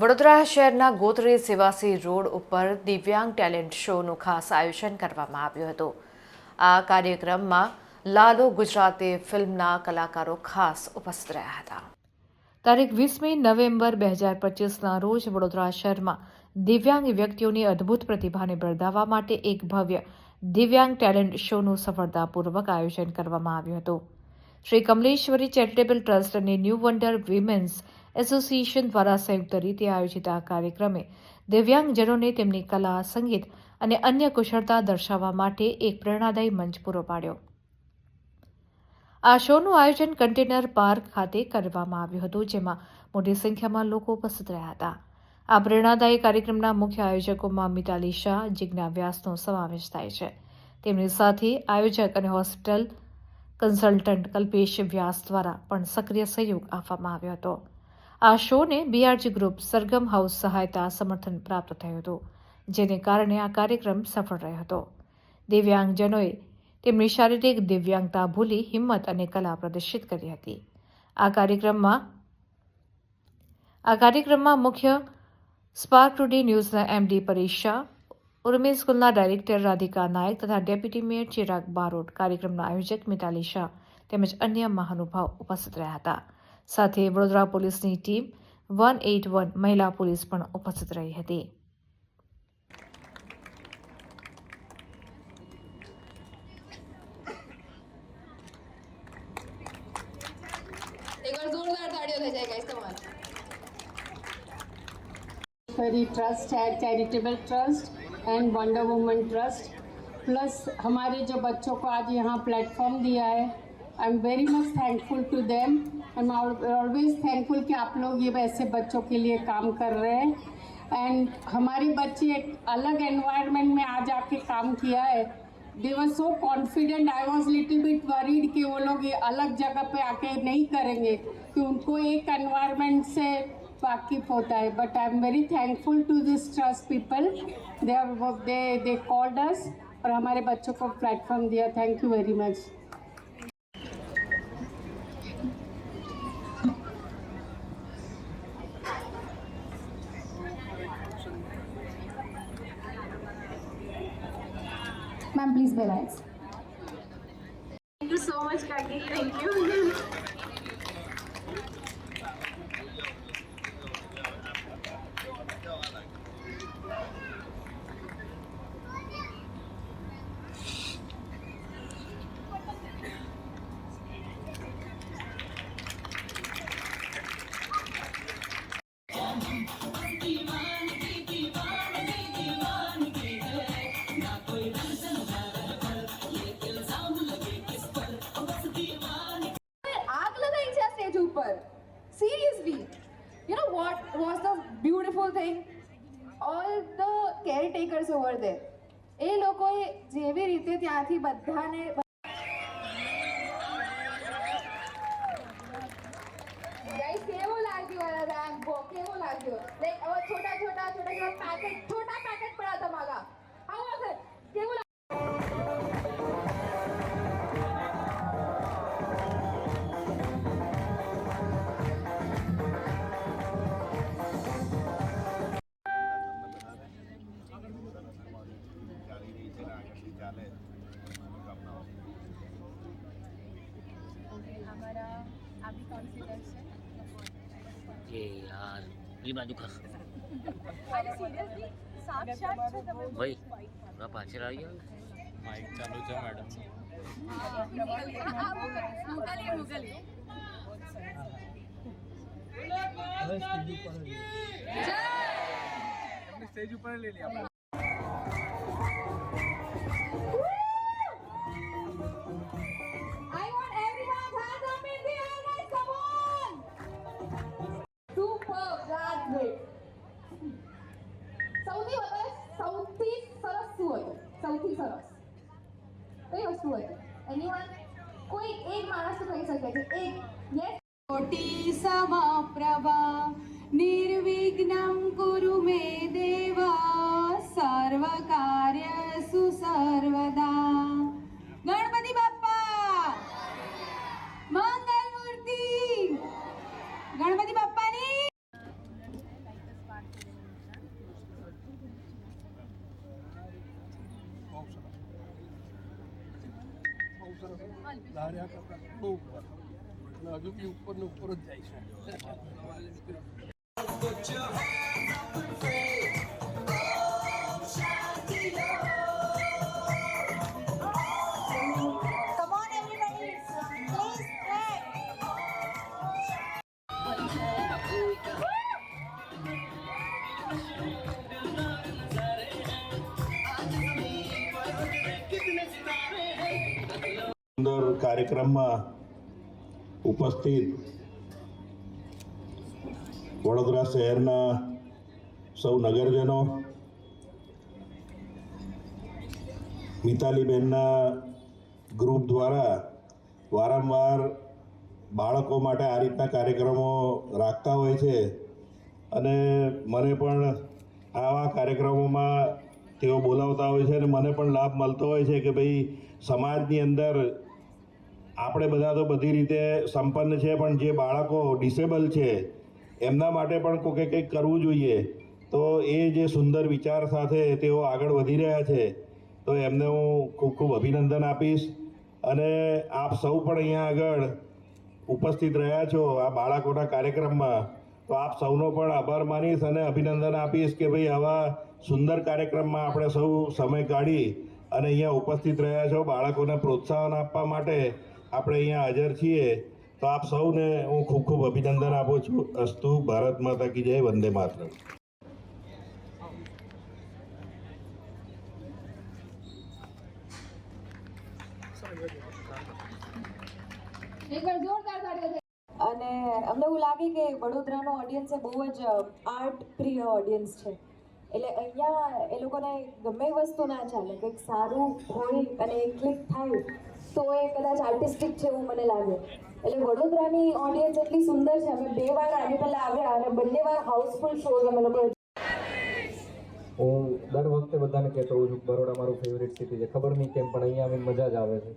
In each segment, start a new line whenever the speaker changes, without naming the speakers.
વડોદરા શહેરના ગોત્રી સેવાસી રોડ ઉપર દિવ્યાંગ ટેલેન્ટ શોનું ખાસ આયોજન કરવામાં આવ્યું હતું. આ કાર્યક્રમમાં લાલો ગુજરાતી ફિલ્મના કલાકારો ખાસ ઉપસ્થિત રહ્યા હતા. તારીખ વીસમી નવેમ્બર બે હજાર પચીસના રોજ વડોદરા શહેરમાં દિવ્યાંગ વ્યક્તિઓની અદ્ભુત પ્રતિભાને બિરદાવવા માટે એક ભવ્ય દિવ્યાંગ ટેલેન્ટ શોનું સફળતાપૂર્વક આયોજન કરવામાં આવ્યું હતું. શ્રી કમલેશ્વરી ચેરિટેબલ ટ્રસ્ટ અને ન્યૂ વન્ડર વિમેન્સ એસોસિએશન દ્વારા સંયુક્ત રીતે આયોજિત આ કાર્યક્રમે દિવ્યાંગજનોને તેમની કલા, સંગીત અને અન્ય કુશળતા દર્શાવવા માટે એક પ્રેરણાદાયી મંચ પૂરો પાડ્યો. આ શોનું આયોજન કન્ટેનર પાર્ક ખાતે કરવામાં આવ્યું હતું, જેમાં મોટી સંખ્યામાં લોકો ઉપસ્થિત રહ્યા હતા. આ પ્રેરણાદાયી કાર્યક્રમના મુખ્ય આયોજકોમાં મિતાલી શાહ, જિજ્ઞા વ્યાસનો સમાવેશ થાય છે. તેમની સાથે આયોજક અને હોસ્પિટલ કન્સલ્ટન્ટ કલ્પેશ વ્યાસ દ્વારા પણ સક્રિય સહયોગ આપવામાં આવ્યો હતો. આ શોને બીઆરજી ગ્રુપ સરગમ હાઉસ સહાયતા સમર્થન પ્રાપ્ત થયું હતું, જેને કારણે આ કાર્યક્રમ સફળ રહ્યો હતો. દિવ્યાંગજનોએ તેમની શારીરિક દિવ્યાંગતા ભૂલી હિંમત અને કલા પ્રદર્શિત કરી હતી. આ કાર્યક્રમમાં આ કાર્યક્રમમાં મુખ્ય સ્પાર્ક ટુડે ન્યૂઝના એમડી પરીક્ષા ઉર્મી સ્કૂલના ડાયરેક્ટર રાધિકા નાયક તથા ડેપ્યુટી મેયર ચિરાગ બારોટ કાર્યક્રમના આયોજક મિતાલી શાહ તેમજ અન્ય મહાનુભાવ ઉપસ્થિત રહ્યા હતા. સાથે વડોદરા પોલીસની ટીમ વન એઇટ વન મહિલા પોલીસ પણ ઉપસ્થિત રહી હતી
एक बार जोरदार ताड़ियों हो जाएगा इसका मान
फरी ट्रस्ट है charitable trust and wonder woman trust plus हमारे जो बच्चों को आज यहाँ प्लेटफॉर्म दिया है I am very much thankful to them I am always thankful कि आप लोग ये ऐसे बच्चों के लिए काम कर रहे हैं। एंड हमारे बच्चे एक अलग एनवायरनमेंट में आ जाके काम किया है। They were so confident I was little bit worried कि वो लोग ये अलग जगह पे आके नहीं करेंगे, कि उनको एक एनवायरनमेंट से वाकिफ होता है। But I am very thankful to this trust people they they they called us और हमारे बच्चों को प्लेटफॉर्म दिया। Thank you very much
Ma'am, please be relaxed.
Thank you so much, Kaki. Thank you.
You was the beautiful the All the all the there. એ લોકોએ જેવી રીતે ત્યાંથી બધાને
એ યાર એ બાજુ ખસ. ભાઈ થોડા પાછળ આવી ગયો
માઇક ચાલુ છે મેડમ સ્ટેજ ઉપર લઈ લે
સૌથી સૌથી સરસ શું સૌથી સરસ કઈ વસ્તુ હતી એનીવન કોઈ એક માણસ તો કહી શકે છે એક યસ
કોટી સમપ્રભા નિર્વિઘ્નમ કુરુ મે
ધાર્યા કરતાં બહુ ઉપર. હજુ બી ઉપર ને ઉપર જ જાય
Come
કાર્યક્રમમાં ઉપસ્થિત વડોદરા શહેરના સૌ નગરજનો, મિતાલીબેનના ગ્રુપ દ્વારા વારંવાર બાળકો માટે આ રીતના કાર્યક્રમો રાખતા હોય છે અને મને પણ આવા કાર્યક્રમોમાં તેઓ બોલાવતા હોય છે અને મને પણ લાભ મળતો હોય છે કે ભાઈ સમાજની અંદર આપણે બધા તો બધી રીતે સંપન્ન છે, પણ જે બાળકો ડિસેબલ છે, એમના માટે પણ કોકે કંઈક કરવું જોઈએ. તો એ જે સુંદર વિચાર સાથે તેઓ આગળ વધી રહ્યા છે, તો એમને હું ખૂબ ખૂબ અભિનંદન આપીશ. અને આપ સૌ પણ અહીંયા આગળ ઉપસ્થિત રહ્યા છો આ બાળકોના કાર્યક્રમમાં, તો આપ સૌનો પણ આભાર માનીશ અને અભિનંદન આપીશ કે ભાઈ આવા સુંદર કાર્યક્રમમાં આપણે સૌ સમય કાઢી અને અહીંયા ઉપસ્થિત રહ્યા છો બાળકોને પ્રોત્સાહન આપવા માટે. આપણે અહીંયા હાજર છીએ, તો આપ સૌને હું ખૂબ ખૂબ અભિનંદન આપું છું. અસ્તુ ભારત માતા કી જય, વંદે
થઈ
અને અમને એવું લાગે કે વડોદરાનો ઓડિયન્સ એ બહુ જ આર્ટ પ્રિય ઓડિયન્સ છે. એટલે અહીંયા એ લોકોને ગમે વસ્તુ ના ચાલે, કંઈક સારું હોય અને ક્લિક થાય તો એ કદાચ આર્ટિસ્ટિક છે એવું મને લાગે. એટલે વડોદરાની ઓડિયન્સ એટલી સુંદર છે. અમે બે વાર આની પહેલાં આવ્યા અને બંને વાર હાઉસફુલ શોઝ અમે લોકો
હું દર વખતે બધાને કહેતો હોઉં છું બરોડા મારું ફેવરેટ સિટી છે. ખબર નહીં કેમ, પણ અહીંયા આવીને મજા જ આવે છે.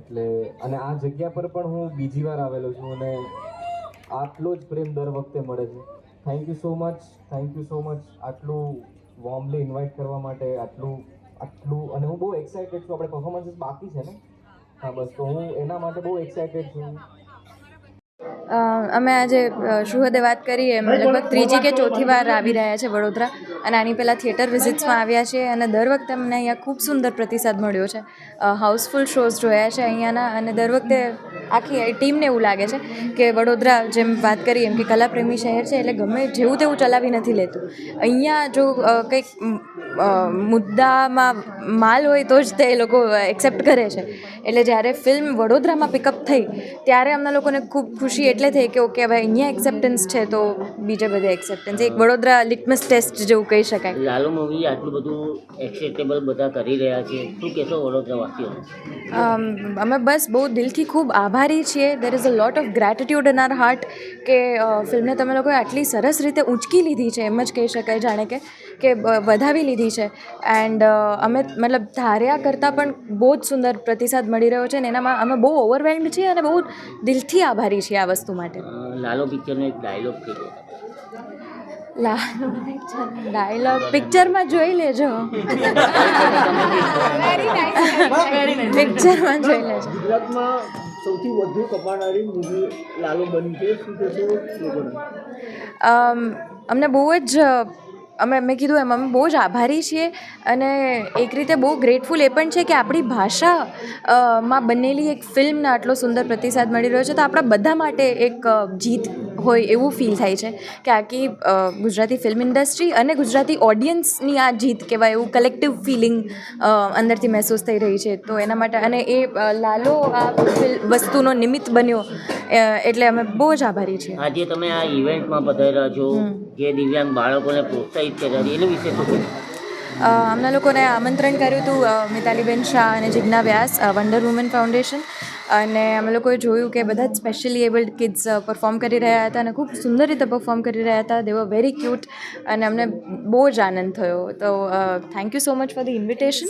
એટલે, અને આ જગ્યા પર પણ હું બીજી વાર આવેલો છું અને આટલો જ પ્રેમ દર વખતે મળે છે. Thank you so much thank you so much આટલું વોર્મલી ઇન્વાઇટ કરવા માટે આટલું આટલું, અને હું બહુ એક્સાઇટેડ છું. આપણે પરફોર્મન્સીસ બાકી છે ને? હા બસ. તો હું એના માટે બહુ એક્સાઇટેડ છું.
અમે આજે શુહદે વાત કરીએ. લગભગ ત્રીજી કે ચોથી વાર આવી રહ્યા છે વડોદરા. અને આની પહેલાં થિયેટર વિઝિટ્સમાં આવ્યા છે અને દર વખતે અમને અહીંયા ખૂબ સુંદર પ્રતિસાદ મળ્યો છે. હાઉસફુલ શોઝ જોયા છે અહીંયાના અને દર વખતે આખી ટીમને એવું લાગે છે કે વડોદરા જેમ વાત કરી એમ કે કલાપ્રેમી શહેર છે એટલે ગમે જેવું તેવું ચલાવી નથી લેતું. અહીંયા જો કંઈક મુદ્દામાં માલ હોય તો જ તે લોકો એક્સેપ્ટ કરે છે. એટલે જ્યારે ફિલ્મ વડોદરામાં પિકઅપ થઈ ત્યારે અમને લોકોને ખૂબ ખુશી એટલે થઈ કે ઓકે, હવે અહીંયા એક્સેપ્ટન્સ છે તો બીજે બધે એક્સેપ્ટન્સ. એક વડોદરા લિટમસ ટેસ્ટ જેવું કહી શકાય.
લાલુ મૂવી આટલું બધું એક્સેપ્ટેબલ બધા કરી રહ્યા છે. શું કહેશો વડોદરાવાસીઓ?
અમે બસ બહુ દિલથી ખૂબ આભારી છીએ. There is a lot of gratitude in our heart કે ફિલ્મને તમે લોકોએ આટલી સરસ રીતે ઊંચકી લીધી છે એમ જ કહી શકાય જાણે કે કે વધાવી લીધી છે. એન્ડ અમે મતલબ ધાર્યા કરતાં પણ બહુ જ સુંદર પ્રતિસાદ મળી રહ્યો છે ને એનામાં અમે બહુ ઓવરવેલ્ડ છીએ અને બહુ દિલથી આભારી છીએ આ વસ્તુ માટે.
લાલો પિક્ચરનો એક ડાયલોગ
લાલો ડાયલોગ પિક્ચરમાં જોઈ લેજો. પિક્ચરમાં જોઈ લેજો.
ગુજરાતમાં સૌથી વધુ કમાનારી મૂવી લાલો બની છે શું લોકોને
અમને બહુ જ અમે મેં કીધું એમ અમે બહુ જ આભારી છીએ અને એક રીતે બહુ ગ્રેટફુલ એ પણ છે કે આપણી ભાષા માં બનેલી એક ફિલ્મને આટલો સુંદર પ્રતિસાદ મળી રહ્યો છે. તો આપણા બધા માટે એક જીત હોય એવું ફીલ થાય છે કે આખી ગુજરાતી ફિલ્મ ઇન્ડસ્ટ્રી અને ગુજરાતી ઓડિયન્સની આ જીત કહેવાય એવું કલેક્ટિવ ફિલિંગ અંદરથી મહેસૂસ થઈ રહી છે. તો એના માટે અને એ લાલો આ વસ્તુનો નિમિત્ત બન્યો એટલે અમે બહુ જ આભારી છીએ.
આજે તમે આ ઇવેન્ટમાં પધાર્યા છો જે દિવ્યાંગ બાળકોને પ્રોત્સાહિત કર્યા છે એના વિશે શું
અમને લોકોને આમંત્રણ કર્યું હતું મિતાલીબેન શાહ અને Jigna Vyas wonder woman foundation અને અમે લોકોએ જોયું કે બધા જ સ્પેશિયલી એબલ્ડ કિડ્સ પરફોર્મ કરી રહ્યા હતા અને ખૂબ સુંદર રીતે પરફોર્મ કરી રહ્યા હતા. દે વર વેરી ક્યુટ અને અમને બહુ જ આનંદ થયો. તો thank you so much for the invitation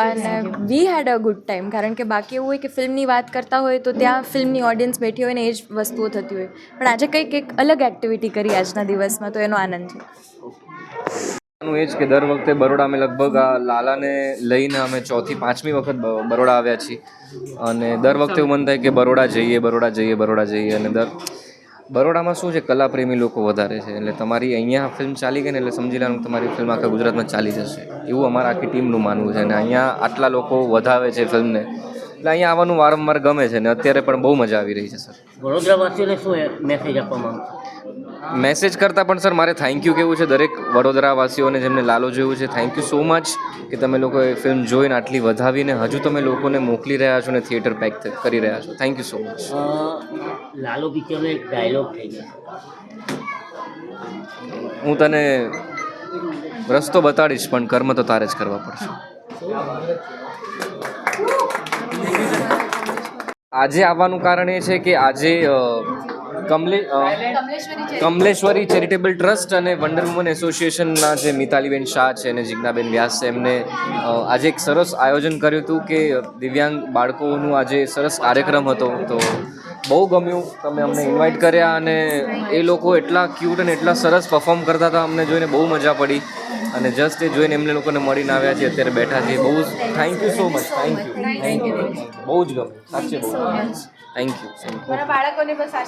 અને we head a good time કારણ કે બાકી એવું હોય કે ફિલ્મની વાત કરતા હોય તો ત્યાં ફિલ્મની ઓડિયન્સ બેઠી હોય ને એ જ વસ્તુઓ થતી હોય. પણ આજે કંઈક એક અલગ એક્ટિવિટી કરી આજના દિવસમાં તો એનો આનંદ છે
નું એ જ કે દર વખતે બરોડા અમે લગભગ આ લાલાને લઈને અમે ચોથી, પાંચમી વખત બરોડા આવ્યા છીએ. અને દર વખતે એવું મન થાય કે બરોડા જઈએ બરોડા જઈએ બરોડા જઈએ. અને દર, બરોડામાં શું છે, કલાપ્રેમી લોકો વધારે છે. એટલે તમારી અહીંયા ફિલ્મ ચાલી ગઈ ને એટલે સમજી લેવાનું તમારી ફિલ્મ આખા ગુજરાતમાં ચાલી જશે. એવું અમારા આખી ટીમનું માનવું છે. અને અહીંયા આટલા લોકો વધાવે છે ફિલ્મને એટલે અહીંયા આવવાનું વારંવાર ગમે છે. ને અત્યારે પણ બહુ મજા આવી રહી છે, સર.
વડોદરાવાસીઓને શું મેસેજ આપવા માંગશો
મેસેજ કરતાં પણ સર મારે થેન્ક યુ કેવું છે દરેક વડોદરાવાસીઓને જેમને લાલો જોયું છે. થેન્ક યુ સો મચ કે તમે લોકોએ ફિલ્મ જોઈને આટલી વધાવીને હજુ તમે લોકોને મોકલી રહ્યા છો ને થિયેટર પેક કરી રહ્યા છો. Thank you so
much Lalo પિક્ચરનો એક ડાયલોગ થઈ ગયો.
હું તને રસ્તો બતાડીશ પણ કર્મ તો તારે જ કરવા પડશે. આજે આવવાનું કારણ એ છે કે આજે કમલે કમલેશ્વરી ચેરિટેબલ ટ્રસ્ટ અને વન્ડર વુમન એસોસિએશનના જે મિતાલીબેન શાહ છે અને જિજ્ઞાબેન વ્યાસ છે, એમને આજે એક સરસ આયોજન કર્યું હતું કે દિવ્યાંગ બાળકોનું આજે સરસ કાર્યક્રમ હતો. તો બહુ ગમ્યું. તમે અમને ઇન્વાઇટ કર્યા અને એ લોકો એટલા ક્યુટ અને એટલા સરસ પરફોર્મ કરતા હતા. અમને જોઈને બહુ મજા પડી અને જસ્ટ એ જોઈને એમને લોકોને મળીને આવ્યા છે અત્યારે બેઠા છીએ. બહુ thank you so much thank you thank you બહુ જ ગમ્યું. સાચે બહુ થેન્ક યુ
બાળકોને